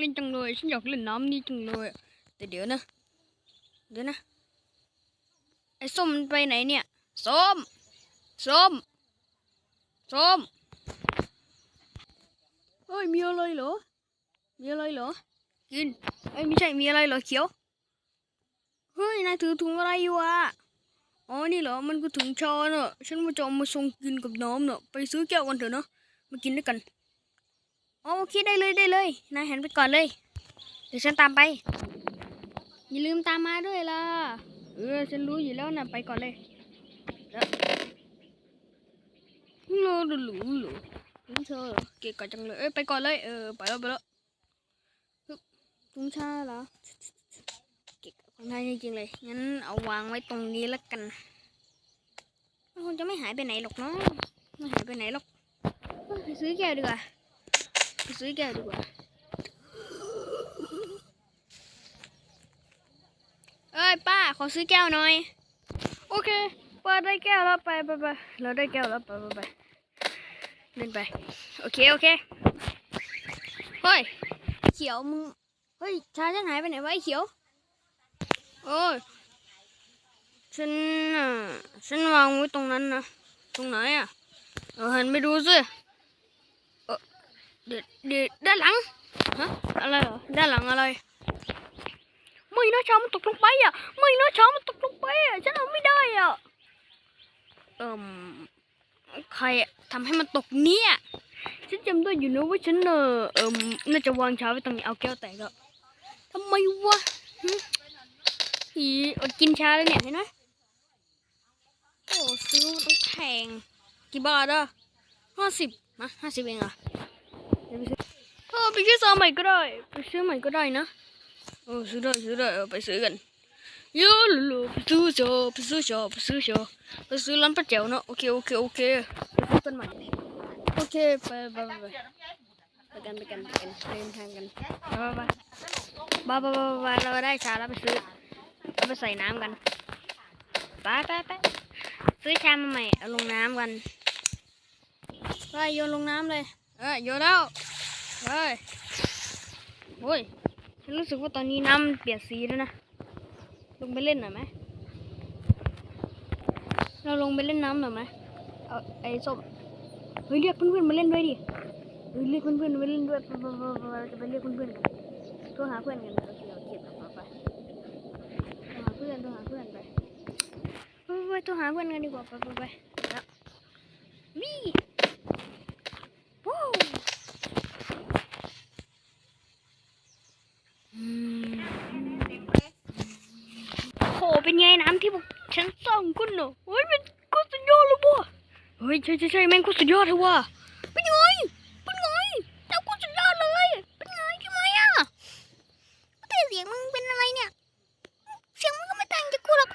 เล่นจังเลยฉันอยากเล่นน้ำนี่จังเลยแต่เดี๋ยวนะ เดี๋ยวนะ ไอ้ส้มมันไปไหนเนี่ย ส้ม ส้ม ส้มเฮ้ยมีอะไรเหรอ มีอะไรเหรอ กินเอ้ยไม่ใช่มีอะไรเหรอเขียว เฮ้ยนายถือถุงอะไรอยู่อะอ๋อนี่เหรอ มันก็ถุงชาเนอะฉันว่าจะเอามาส่งกินกับน้ำเนอะไปซื้อแก้วกันเถอะเนอะมากินด้วยกัน อ๋อโอเคได้เลยได้เลย นายหันไปก่อนเลย เดี๋ยวฉันตามไป อย่าลืมตามมาด้วยล่ะ เออฉันรู้อยู่แล้วนะไปก่อนเลยเดี๋ยวโลดูหลูหลูถุงเธอเหรอเกะกะจังเลย เอ้ยไปก่อนเลยเออไปแล้วไปแล้วฮึบถุงชาเหรอเกะกะของนายจริงๆเลย งั้นเอาวางไว้ตรงนี้แล้วกันมันคงจะไม่หายไปไหนหรอกเนาะไม่หายไปไหนหรอกไปซื้อแก้วดีกว่า ซื้อแก้วดีกว่าเอ้ยป้า ขอซื้อแก้วหน่อย โอเคป้าได้แก้วแล้วไปไปไปเราได้แก้วแล้วไปไปไปเดินไป โอเค โอเค เฮ้ย เขียวมึง เฮ้ย ชาฉันหายไปไหนวะไอ้เขียว โอ้ย ฉันน่ะฉันวางไว้ตรงนั้นนะ ตรงไหนอะ เออหันไปดูสิ เดี๋ยวเดี๋ยวด้านหลังฮะอะไรเหรอด้านหลังอะไรไม่นะช้ามันตกลงไปอะไม่นะช้ามันตกลงไปอะฉันเอาไม่ได้อะเอ่มใครอะทำให้มันตกเนี่ยฉันจำได้อยู่นะว่าฉันเออเอ่มน่าจะวางช้าไว้ตรงนี้เอาแก้วแตกแล้วทำไมวะอีอดกินชาแล้วเนี่ยเห็นไหมโอ้ซื้อต้องแพงกี่บาทอะห้าสิบนะห้าสิบเองอะ เออไปซื้อซอใหม่ก็ได้ ไปซื้อใหม่ก็ได้นะเออซื้อได้ซื้อได้ไปซื้อกันยูลูลูไปซื้อโชว์ไปซื้อโชว์ไปซื้อโชว์ไปซื้อร้านป้าแจ๋วเนอะโอเคโอเคโอเคไปซื้อกันใหม่โอเคไปไปไปไปไปกันไปกันไปกันเดินทางกันไปไปไปบ้าบ้าบ้าบ้าเราได้ชาแล้วไปซื้อเราไปใส่น้ำกันไปไปไปซื้อชามาใหม่เอาลงน้ำกันไปโยนลงน้ำเลยเออโยนแล้ว เฮ้ยโอ้ยฉันรู้สึกว่าตอนนี้น้ำเปลี่ยนสีแล้วนะ ลงไปเล่นหน่อยไหม เราลงไปเล่นน้ำหน่อยไหมเอาไอ้ส้มเฮ้ยเรียกเพื่อนๆมาเล่นด้วยดิเฮ้ยเรียกเพื่อนๆมาเล่นด้วยเราจะไปเรียกเพื่อนๆกันโทรหาเพื่อนกันโอเคโอเคไปไปไปโทรหาเพื่อนโทรหาเพื่อนไปไปไปโทรหาเพื่อนกันดีกว่าไปไปไปแล้ววี่วู้อืม โห เป็นไงน้ำที่พวก ฉันส่องคุณเนอะเฮ้ยเป็นโคตรสุดยอดเลยว่ะเฮ้ยใช่ใช่ใช่แม่งโคตรสุดยอดเลยว่ะเป็นไงเป็นไงน้ำโคตรสุดยอดเลยเป็นไงทำไมอะแต่เสียงมึงเป็นอะไรเนี่ยเสียงมึงก็ไม่ต่างจากกูหรอก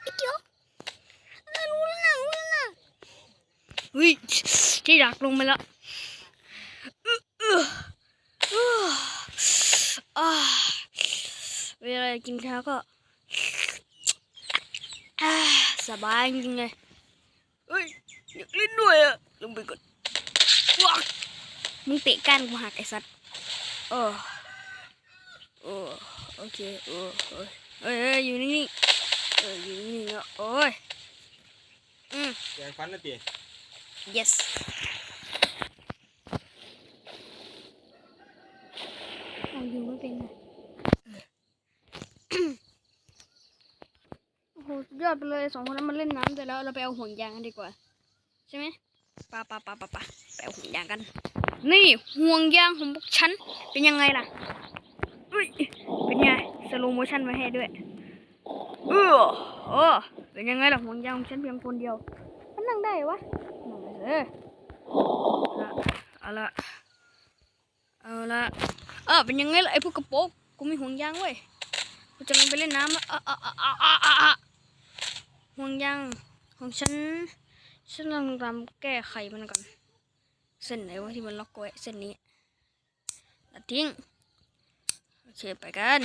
ไอ้เกียวรู้แล้วนะรู้แล้วนะเฮ้ยที่ดักลงไปแล้วเวลากินข้าวก็ สบายจริงๆเลยเฮ้ยอยากเล่นด้วยอะลงไปก่อนว้ามึงเตะก้านกูหักไอ้สัตว์โอ้โอ้โอเคโอ้โอ้ยเอ้ยเอ้ยอยู่นิ่งๆเอออยู่นิ่งๆแล้วโอ้ยอืมแกงฟันนะตี yes เอาอยู่ไม่เป็นไงโอ้โหสุด ยอดไปเลยสองคนนั้นมาเล่นน้ำเสร็จแล้วเราไปเอาห่วงยางกันดีกว่า ใช่ไหมปะปะปะปะปะไปเอาห่วงยางกัน นี่ห่วงยางของพวกฉันเป็นยังไงล่ะเป็นไงสโลโมชั่นมาให้ด้วยเออโอ้เป็นยังไงล่ะห่วงยางของฉันเพียงคนเดียวมันนั่งได้เหรอวะเลยเอาละเอาละเออเป็นยังไงล่ะไอ้พวกกระโปงกูมีห่วงยางเว้ยกูจะลงไปเล่นน้ำแล้วอะอะอะอะอะ ห่วงยางของฉัน ฉันลองทำแก้ไขมันก่อน เส้นไหนวะที่มันล็อกไว้เส้นนี้ตัดทิ้ง โอเคไปกัน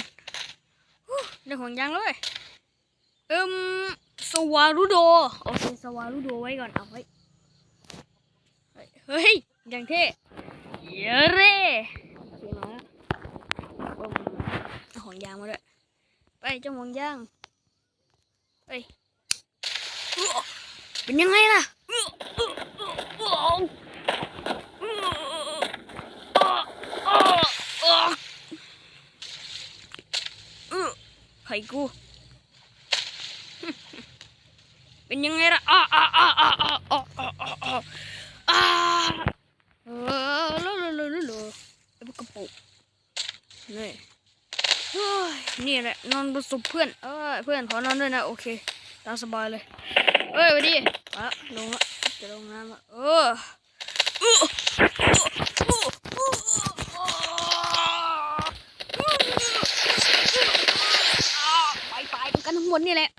ฮู้ได้ห่วงยางแล้วเว้ยเอิมสวารุโด โอเคสวารุโดไว้ก่อนเอาไว้ เฮ้ยยอย่างเท่เยอะเร่โอเคมาแล้วยางมาด้วย ไปเจ้าห่วงยางไป เป็นยังไงล่ะไข่กูเป็นยังไงล่ะอ้าอ้าอ้าอ้าอ้าอ้าอ้าอ้าอ้าอ้าเออลุลุลุลุลุไอ้พวกกระปุกนี่เฮ้ยนี่แหละนอนบนศพเพื่อนเออเพื่อนขอนอนด้วยนะโอเคตามสบายเลย เอ้ยวันดีมาละลงละจะลงน้ำละเออเออไปไปกันทั้งหมดนี่แหละอ้า